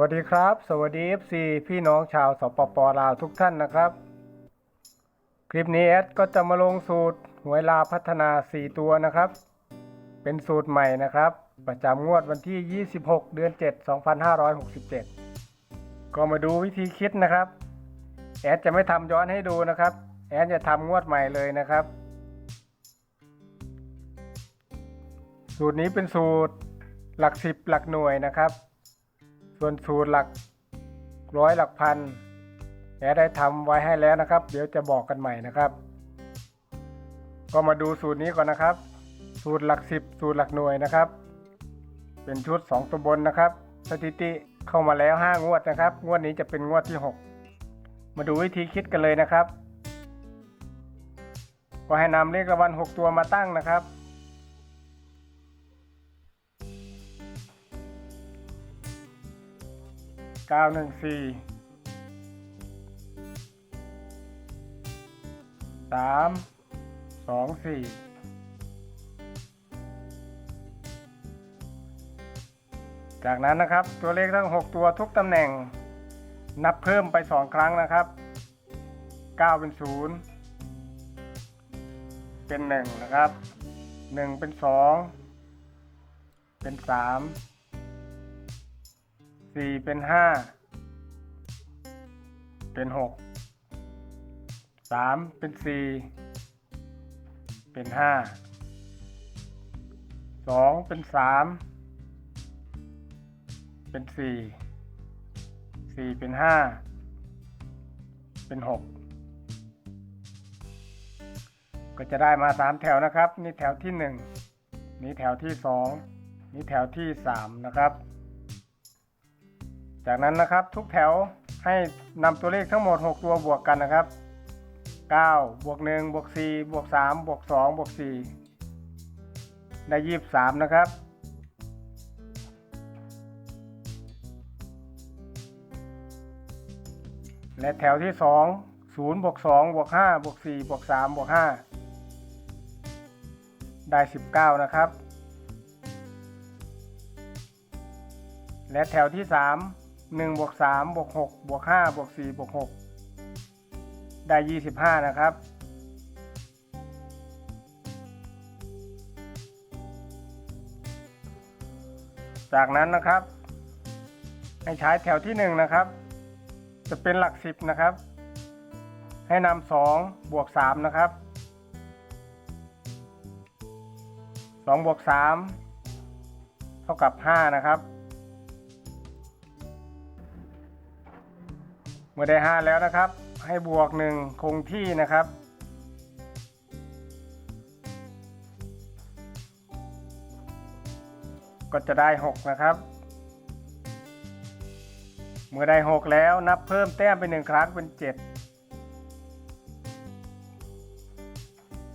วัสดีครับ สวัสดี FC พี่น้องชาวสปปลาวทุกท่านนะครับ คลิปนี้แอดก็จะมาลงสูตรหวยลาพัฒนา 4 ตัวนะครับ เป็นสูตรใหม่นะครับ ประจำงวดวันที่ 26 เดือน 7 2567 ก็มาดูวิธีคิดนะครับ แอดจะไม่ทำย้อนให้ดูนะครับ แอดจะทำงวดใหม่เลยนะครับ สูตรนี้เป็นสูตรหลักสิบหลักหน่วยนะครับ ส่วนสูตรหลักร้อยหลักพันแอดได้ทำไว้ให้แล้วนะครับ เดี๋ยวจะบอกกันใหม่นะครับ ก็มาดูสูตรนี้ก่อนนะครับ สูตรหลักสิบสูตรหลักหน่วยนะครับ เป็นชุด 2ตัวบนนะครับ สถิติเข้ามาแล้ว 5 งวดนะครับ งวดนี้จะเป็นงวดที่ 6 มาดูวิธีคิดกันเลยนะครับ ก็ให้นำเลขรางวัล6ตัวมาตั้งนะครับ ก้าหนึ่งสี่สามสองสี่จากนั้นนะครับตัวเลขทั้ง 6 ตัวทุกตำแหน่ง นับเพิ่มไป 2 ครั้งนะครับ 9 เป็น 0 เป็น 1 นะครับ 1 เป็น 2 เป็น 3 สี่เป็นห้าเป็นหกสามเป็นสี่เป็นห้าสองเป็นสามเป็นสี่สี่เป็นห้าเป็นหกก็จะได้มาสามแถวนะครับ นี่แถวที่หนึ่งนี่แถวที่สองนี่แถวที่สามนะครับ จากนั้นนะครับทุกแถวให้นำตัวเลขทั้งหมด 6 ตัวบวกกันนะครับ 9 บวก 1 บวก 4 บวก 3 บวก 2 บวก 4 ได้ 23 นะครับ และแถวที่ 2 0 บวก 2 บวก 5 บวก 4 บวก 3 บวก 5 ได้ 19 นะครับ และแถวที่ 3 1บวก3บวก6บวก5บวก4บวก6ได้ 25 นะครับ จากนั้นนะครับ ให้ใช้แถวที่ 1 นะครับ จะเป็นหลัก 10 นะครับ ให้นำ2บวก3นะครับ2บวก3เท่ากับ 5 นะครับ เมื่อได้ 5 แล้วนะครับ ให้บวก 1 คงที่นะครับ ก็จะได้ 6 นะครับ เมื่อได้ 6 แล้วนับเพิ่มแต้มไป 1 ครั้งเป็น 7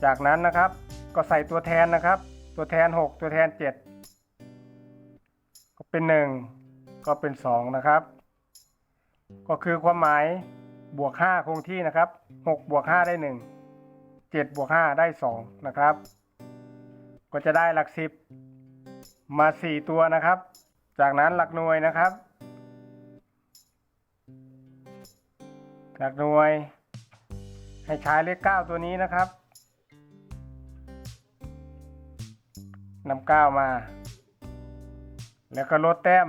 จากนั้นนะครับก็ใส่ตัวแทนนะครับ ตัวแทน 6 ตัวแทน 7 ก็เป็น 1 ก็เป็น 2 นะครับ ก็คือความหมายบวก 5 คงที่นะครับ6บวก 5 ได้ 1 7บวก 5 ได้ 2 นะครับ ก็จะได้หลัก 10 มา 4 ตัวนะครับ จากนั้นหลักหน่วยนะครับ หลักหน่วย ให้ใช้เลข 9 ตัวนี้นะครับนำ9มา แล้วก็ลดแต้ม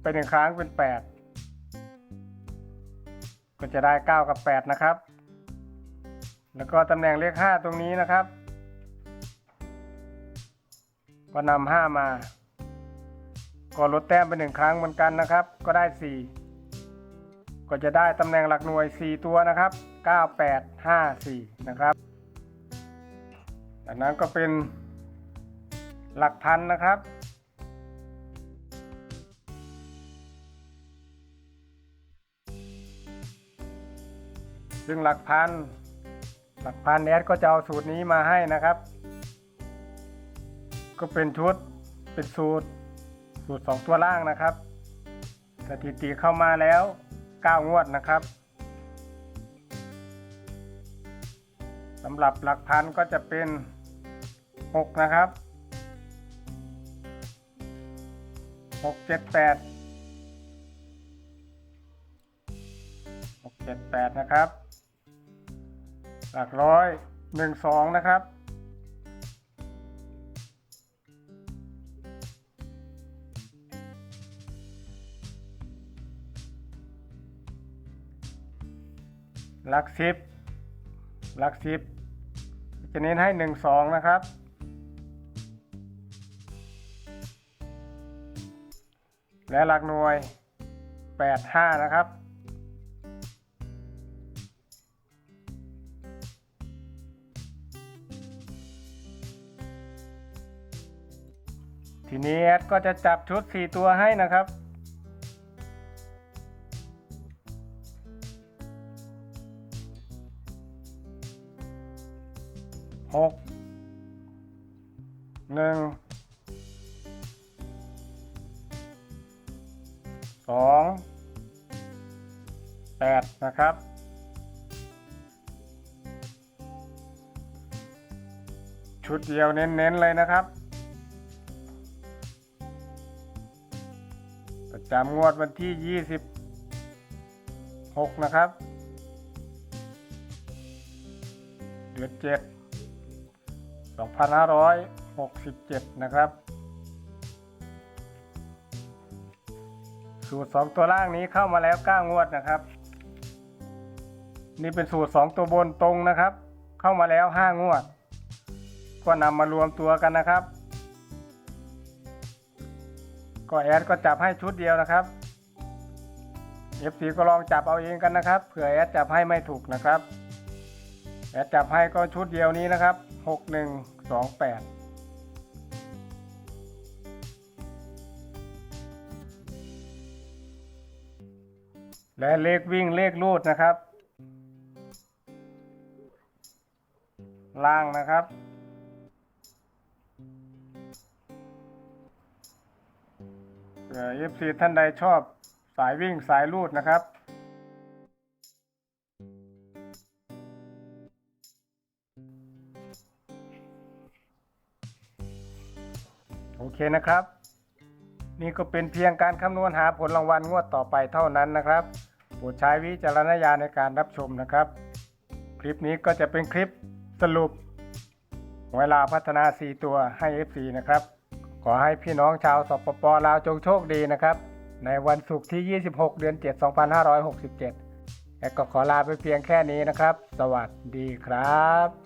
ไปหนึ่งครั้งเป็น 8 ก็จะได้ 9 กับ 8 นะครับ แล้วก็ตำแหน่งเลข 5 ตรงนี้นะครับ ก็นำ5มา ก็ลดแต้มไปหนึ่งครั้งเหมือนกันนะครับ ก็ได้ 4 ก็จะได้ตำแหน่งหลักหน่วย 4 ตัวนะครับ 9 8 5 4 นะครับจากนั้นก็เป็นหลักพันนะครับ ซึ่งหลักพัน หลักพันแอดก็จะเอาสูตรนี้มาให้นะครับ ก็เป็นชุด เป็นสูตร สูตร 2 ตัวล่างนะครับ สถิติเข้ามาแล้ว 9 งวดนะครับสำหรับหลักพันก็จะเป็น 6 นะครับ 6 7 8เจ็ดแปดนะครับ หลักร้อยหนึ่งสองนะครับ หลักสิบหลักสิบจะเน้นให้หนึ่งสองนะครับและหลักหน่วยแปดห้านะครับ ทีนี้แอดก็จะจับชุด 4 ตัวให้นะครับ หก หนึ่ง สอง แปดนะครับชุดเดียวเน้นๆเลยนะครับ จำงวดวันที่ 26 นะครับ เดือน7 2567 นะครับ สูตร 2 ตัวล่างนี้เข้ามาแล้ว 9 งวดนะครับ นี่เป็นสูตร 2 ตัวบนตรงนะครับ เข้ามาแล้ว 5 งวด ก็นำมารวมตัวกันนะครับ ก็แอดก็จับให้ชุดเดียวนะครับ FC ก็ลองจับเอาเองกันนะครับเผื่อแอดจับให้ไม่ถูกนะครับ แอดจับให้ก็ชุดเดียวนี้นะครับ 6128และเลขวิ่งเลขรูดนะครับ ล่างนะครับ เผื่อ FC ท่านใดชอบสายวิ่งสายลูดนะครับ โอเคนะครับ นี่ก็เป็นเพียงการคำนวณหาผลรางวัลงวดต่อไปเท่านั้นนะครับโปรดใช้วิจารณญาณในการรับชมนะครับ คลิปนี้ก็จะเป็นคลิปสรุปเวลาพัฒนา 4 ตัวให้ FC นะครับ ขอให้พี่น้องชาวสปปลาวจงโชคดีนะครับ ในวันศุกร์ที่ 26 เดือน 7 2567 และก็ขอลาไปเพียงแค่นี้นะครับ สวัสดีครับ